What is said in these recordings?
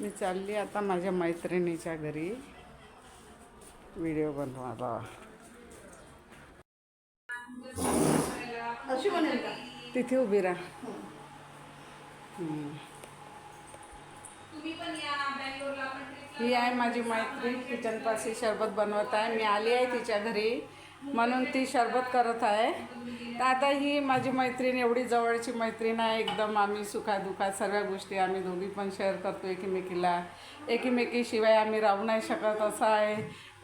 मी चालली आता माझ्या मैत्रिणीच्या घरी. व्हिडिओ बनवायला अशी म्हणेल का? तिथे उभी राहा. हम्म. ही आहे माझी मैत्रीण. किचनपाशी शरबत बनवत आहे. मी आली आहे तिच्या घरी. म्हणून ती शरबत करत आहे. तर आता ही माझी मैत्रीण एवढी जवळची मैत्रीण आहे. एकदम आम्ही सुखादुखात सर्व गोष्टी आम्ही दोघी पण शेअर करतो एकमेकीला. एकमेकीशिवाय आम्ही राहू नाही शकत असं आहे.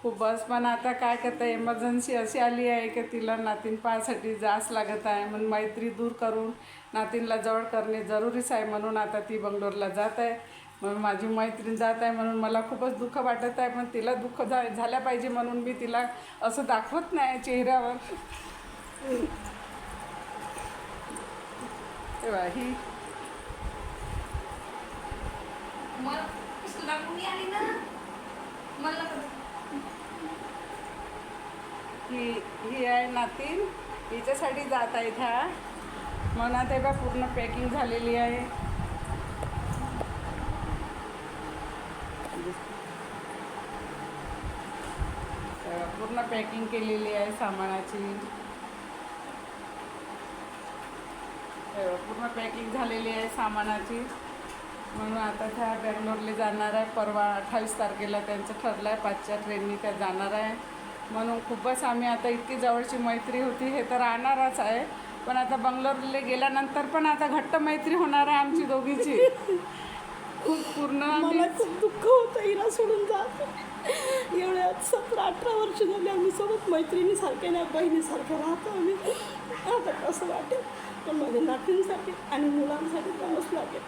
खूप बस. पण आता काय करता इमर्जन्सी अशी आली आहे की तिला नातीन पाहासाठी जास लागत आहे. म्हणून मैत्री दूर करून नातीनला जवळ करणे जरुरीच आहे. म्हणून आता ती बंगलोरला जात आहे. म्हणून माझी मैत्रीण जात आहे म्हणून मला खूपच दुःख वाटत आहे पण तिला दुःख झा झाल्या पाहिजे म्हणून मी तिला असं दाखवत नाही चेहऱ्यावर. तेव्हा ही. ही ही आहे नातीन. हिच्यासाठी जात आहे ह्या म्हणा तेव्हा पूर्ण पॅकिंग झालेली आहे. तर पूर्ण पॅकिंग केलेली आहे सामानाची. पूर्ण पॅकिंग झालेली आहे सामानाची. म्हणून आता त्या बँगलोरला जाणार आहे. परवा अठ्ठावीस तारखेला त्यांचं ठरलं आहे पाचच्या ट्रेननी त्या जाणार आहे. म्हणून खूपच आम्ही आता इतकी जवळची मैत्री होती. हे तर राहणारच आहे. पण आता बंगलोरला गेल्यानंतर पण आता घट्ट मैत्री होणार आहे आमची दोघीची. खूप पूर्ण खूप दुःख होत. एवढ्या सतरा अठरा वर्ष झाली आम्ही सोबत मैत्रिणीसारखे नाही बहिणीसारखे राहतो आम्ही. आता कसं वाटेल? पण माझ्या नातींसाठी आणि मुलांसाठी जावंच लागेल.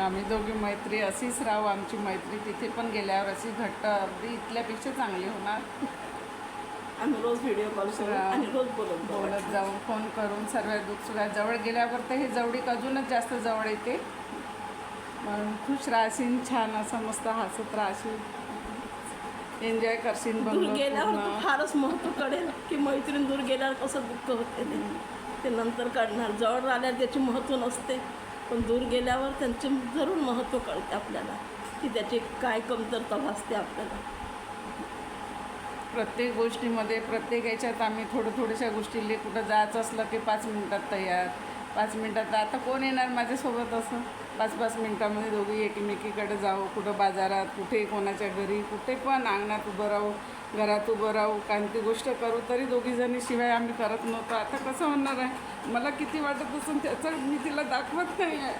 आम्ही दोघी मैत्री अशीच राहू. आमची मैत्री तिथे पण गेल्यावर अशी घट्ट अगदी इथल्यापेक्षा चांगली होणार. आम्ही रोज व्हिडिओ कॉल आणि रोज बोलत. बोलत जाऊन फोन करून सर्व दुःखसुखात जवळ गेल्यावर तर हे जवळीक अजूनच जास्त जवळ येते. खुश राहशील छान असं मस्त हसत राहशील. एन्जॉय करशील दूर गेल्यावर. फारच महत्त्व कळेल की मैत्रीण दूर गेल्यावर कसं दुःख होते ते. ते नंतर कळणार जवळ राहिल्यावर त्याचे महत्त्व नसते. पण दूर गेल्यावर त्यांचे जरूर महत्त्व कळते आपल्याला की त्याची काय कमतरता भासते आपल्याला. प्रत्येक गोष्टीमध्ये प्रत्येक याच्यात आम्ही थोडं थोड्याशा गोष्टीले कुठं जायचं असलं की पाच मिनिटात तयार. पाच मिनटात. आता कोण येणार माझ्यासोबत असं? पाच पाच मिनटामध्ये दोघी एकमेकीकडे जाऊ. कुठं बाजारात कुठे कोणाच्या घरी कुठे पण अंगणात उभं राहू घरात उभं राहू. कोणती गोष्ट करू तरी दोघीजणी शिवाय आम्ही करत नव्हतो. आता कसं होणार आहे? मला किती वाटत असून त्याचं मी तिला दाखवत नाही आहे